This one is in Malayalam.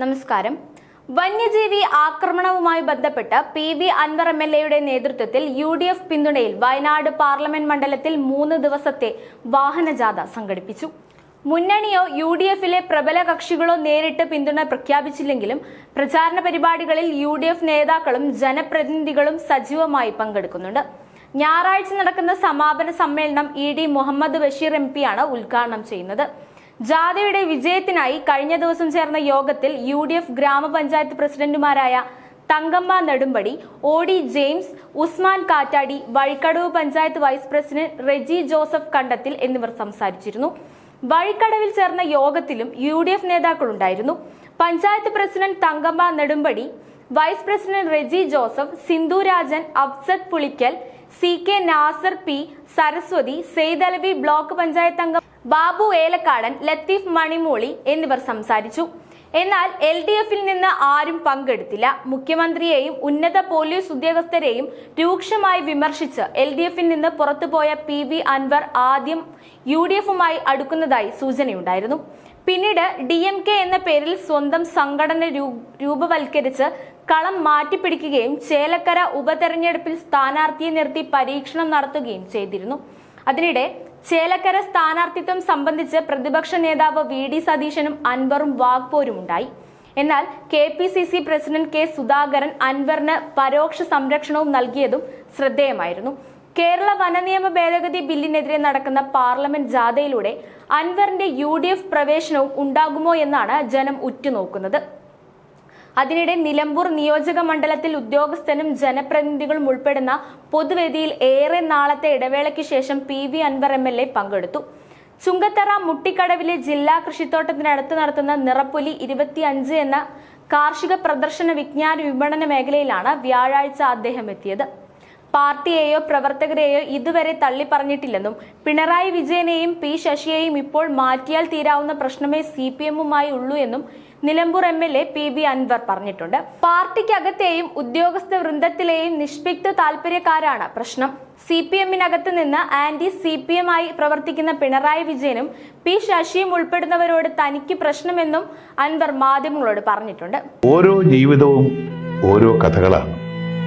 നമസ്കാരം. വന്യജീവി ആക്രമണവുമായി ബന്ധപ്പെട്ട് P V Anvar M L എയുടെ നേതൃത്വത്തിൽ യു ഡി എഫ് പിന്തുണയിൽ വയനാട് പാർലമെന്റ് മണ്ഡലത്തിൽ മൂന്ന് ദിവസത്തെ വാഹനജാഥ സംഘടിപ്പിച്ചു. മുന്നണിയോ യു ഡി എഫിലെ പ്രബല കക്ഷികളോ നേരിട്ട് പിന്തുണ പ്രഖ്യാപിച്ചില്ലെങ്കിലും പ്രചാരണ പരിപാടികളിൽ യു ഡി എഫ് നേതാക്കളും ജനപ്രതിനിധികളും സജീവമായി പങ്കെടുക്കുന്നുണ്ട്. ഞായറാഴ്ച നടക്കുന്ന സമാപന സമ്മേളനം E D Muhammad Basheer M പിയാണ് ഉദ്ഘാടനം ചെയ്യുന്നത്. ജാഥയുടെ വിജയത്തിനായി കഴിഞ്ഞ ദിവസം ചേർന്ന യോഗത്തിൽ യു ഡി എഫ് ഗ്രാമപഞ്ചായത്ത് പ്രസിഡന്റുമാരായ Thankamma Nedumpadi O D James Usman Kattadi Vazhikkadavu panchayat vice president Reji Joseph Kandathil എന്നിവർ സംസാരിച്ചിരുന്നു. വഴിക്കടവിൽ ചേർന്ന യോഗത്തിലും U D F നേതാക്കളുണ്ടായിരുന്നു. Panchayat president Thankamma Nedumpadi vice president Reji Joseph Sindhu Rajan Afsad Pulikkal C K Nasar P Saraswathi Saidalavi block panchayat അംഗം ബാബു ഏലക്കാടൻ ലത്തീഫ് മണിമൂളി എന്നിവർ സംസാരിച്ചു. എന്നാൽ എൽ ഡി എഫിൽ നിന്ന് ആരും പങ്കെടുത്തില്ല. മുഖ്യമന്ത്രിയെയും ഉന്നത പോലീസ് ഉദ്യോഗസ്ഥരെയും രൂക്ഷമായി വിമർശിച്ച് എൽ ഡി എഫിൽ നിന്ന് പുറത്തുപോയ പി വി അൻവർ ആദ്യം യു ഡി എഫുമായി അടുക്കുന്നതായി സൂചനയുണ്ടായിരുന്നു. പിന്നീട് ഡി എം കെ എന്ന പേരിൽ സ്വന്തം സംഘടന രൂപവൽക്കരിച്ച് കളം മാറ്റിപ്പിടിക്കുകയും ചേലക്കര ഉപതെരഞ്ഞെടുപ്പിൽ സ്ഥാനാർത്ഥിയെ നിർത്തി പരീക്ഷണം നടത്തുകയും ചെയ്തിരുന്നു. അതിനിടെ ചേലക്കര സ്ഥാനാർത്ഥിത്വം സംബന്ധിച്ച് പ്രതിപക്ഷ നേതാവ് വി ഡി സതീശനും അൻവറും വാഗ്പോരും ഉണ്ടായി. എന്നാൽ K P C C president K Sudhakaran അൻവറിന് പരോക്ഷ സംരക്ഷണവും നൽകിയതും ശ്രദ്ധേയമായിരുന്നു. കേരള വനനിയമ ഭേദഗതി ബില്ലിനെതിരെ നടക്കുന്ന പാർലമെന്റ് ജാഥയിലൂടെ അൻവറിന്റെ യു പ്രവേശനവും ഉണ്ടാകുമോ എന്നാണ് ജനം ഉറ്റുനോക്കുന്നത്. അതിനിടെ നിലമ്പൂർ നിയോജക മണ്ഡലത്തിൽ ഉദ്യോഗസ്ഥനും ജനപ്രതിനിധികളും ഉൾപ്പെടുന്ന പൊതുവേദിയിൽ ഏറെ നാളത്തെ ഇടവേളയ്ക്ക് ശേഷം P V Anvar M L A പങ്കെടുത്തു. ചുങ്കത്തറ മുട്ടിക്കടവിലെ ജില്ലാ കൃഷിത്തോട്ടത്തിനടുത്ത് നടത്തുന്ന നിറപ്പുലി ഇരുപത്തിയഞ്ച് എന്ന കാർഷിക പ്രദർശന വിജ്ഞാന വിപണന മേഖലയിലാണ് വ്യാഴാഴ്ച അദ്ദേഹം എത്തിയത്. പാർട്ടിയെയോ പ്രവർത്തകരെയോ ഇതുവരെ തള്ളിപ്പറഞ്ഞിട്ടില്ലെന്നും പിണറായി വിജയനെയും പി ശശിയെയും ഇപ്പോൾ മാറ്റിയാൽ തീരാവുന്ന പ്രശ്നമേ സി പി എമ്മുമായി ഉള്ളൂ എന്നും Nilambur M L A P B Anvar പറഞ്ഞിട്ടുണ്ട്. പാർട്ടിക്കകത്തെയും ഉദ്യോഗസ്ഥ വൃന്ദത്തിലെയും നിഷ്പിക്ത താല്പര്യക്കാരാണ് പ്രശ്നം. സി പി എമ്മിനകത്ത് നിന്ന് ആന്റി സി പി എം ആയി പ്രവർത്തിക്കുന്ന പിണറായി വിജയനും പി ശശിയും ഉൾപ്പെടുന്നവരോട് തനിക്ക് പ്രശ്നമെന്നും അൻവർ മാധ്യമങ്ങളോട് പറഞ്ഞിട്ടുണ്ട്. ഓരോ ജീവിതവും ഓരോ കഥകളാണ്.